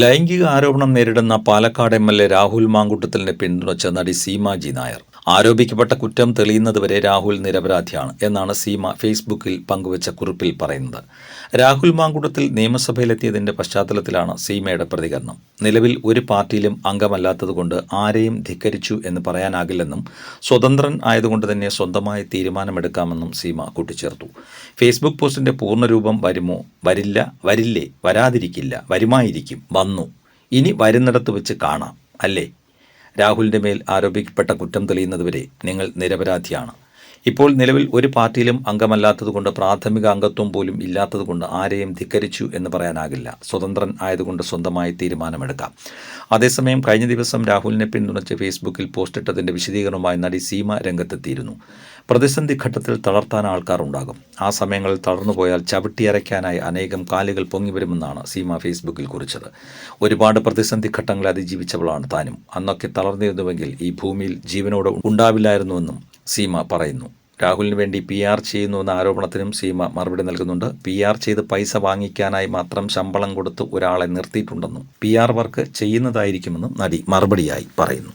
ലൈംഗിക ആരോപണം നേരിടുന്ന Palakkad M L A Rahul മാങ്കുട്ടത്തിലിനെ പിന്തുണച്ച നടി സീമാജി നായർ. ആരോപിക്കപ്പെട്ട കുറ്റം തെളിയുന്നതുവരെ രാഹുൽ നിരപരാധിയാണ് എന്നാണ് സീമ ഫേസ്ബുക്കിൽ പങ്കുവച്ച കുറിപ്പിൽ പറയുന്നത്. രാഹുൽ മാങ്കുടത്തിൽ നിയമസഭയിലെത്തിയതിന്റെ പശ്ചാത്തലത്തിലാണ് സീമയുടെ പ്രതികരണം. നിലവിൽ ഒരു പാർട്ടിയിലും അംഗമല്ലാത്തതുകൊണ്ട് ആരെയും ധിക്കരിച്ചു എന്ന് പറയാനാകില്ലെന്നും സ്വതന്ത്രൻ ആയതുകൊണ്ട് തന്നെ സ്വന്തമായി തീരുമാനമെടുക്കാമെന്നും സീമ കൂട്ടിച്ചേർത്തു. ഫേസ്ബുക്ക് പോസ്റ്റിന്റെ പൂർണരൂപം വരുമോ? വരില്ല. വരില്ലേ? വരാതിരിക്കില്ല. വരുമായിരിക്കും. വന്നു. ഇനി വരുന്നിടത്ത് വെച്ച് കാണാം. അല്ലേ? രാഹുലിന്റെ മേൽ ആരോപിക്കപ്പെട്ട കുറ്റം തെളിയുന്നതുവരെ നിങ്ങൾ നിരപരാധിയാണ്. ഇപ്പോൾ നിലവിൽ ഒരു പാർട്ടിയിലും അംഗമല്ലാത്തതുകൊണ്ട് പ്രാഥമിക അംഗത്വം പോലും ഇല്ലാത്തതുകൊണ്ട് ആരെയും ധിക്കരിച്ചു എന്ന് പറയാനാകില്ല. സ്വതന്ത്രൻ ആയതുകൊണ്ട് സ്വന്തമായി തീരുമാനമെടുക്കാം. അതേസമയം കഴിഞ്ഞ ദിവസം രാഹുലിനെ പിന്തുണച്ച് ഫേസ്ബുക്കിൽ പോസ്റ്റിട്ടതിന്റെ വിശദീകരണവുമായി നടി സീമ രംഗത്തെത്തിയിരുന്നു. പ്രതിസന്ധി ഘട്ടത്തിൽ തളർത്താൻ ആൾക്കാർ ഉണ്ടാകും. ആ സമയങ്ങളിൽ തളർന്നു തളർന്നുപോയാൽ ചവിട്ടിയരയ്ക്കാനായി അനേകം കാലുകൾ പൊങ്ങിവരുമെന്നാണ് സീമ ഫേസ്ബുക്കിൽ കുറിച്ചത്. ഒരുപാട് പ്രതിസന്ധി ഘട്ടങ്ങൾ അതിജീവിച്ചവളാണ് താനും. അന്നൊക്കെ തളർന്നിരുന്നുവെങ്കിൽ ഈ ഭൂമിയിൽ ജീവനോട് ഉണ്ടാവില്ലായിരുന്നുവെന്നും സീമ പറയുന്നു. രാഹുലിന് വേണ്ടി പി ആർ ചെയ്യുന്നുവെന്ന ആരോപണത്തിനും സീമ മറുപടി നൽകുന്നുണ്ട്. പി ആർ ചെയ്ത് പൈസ വാങ്ങിക്കാനായി മാത്രം ശമ്പളം കൊടുത്ത് ഒരാളെ നിർത്തിയിട്ടുണ്ടെന്നും പി ആർ വർക്ക് ചെയ്യുന്നതായിരിക്കുമെന്നും നടി മറുപടിയായി പറയുന്നു.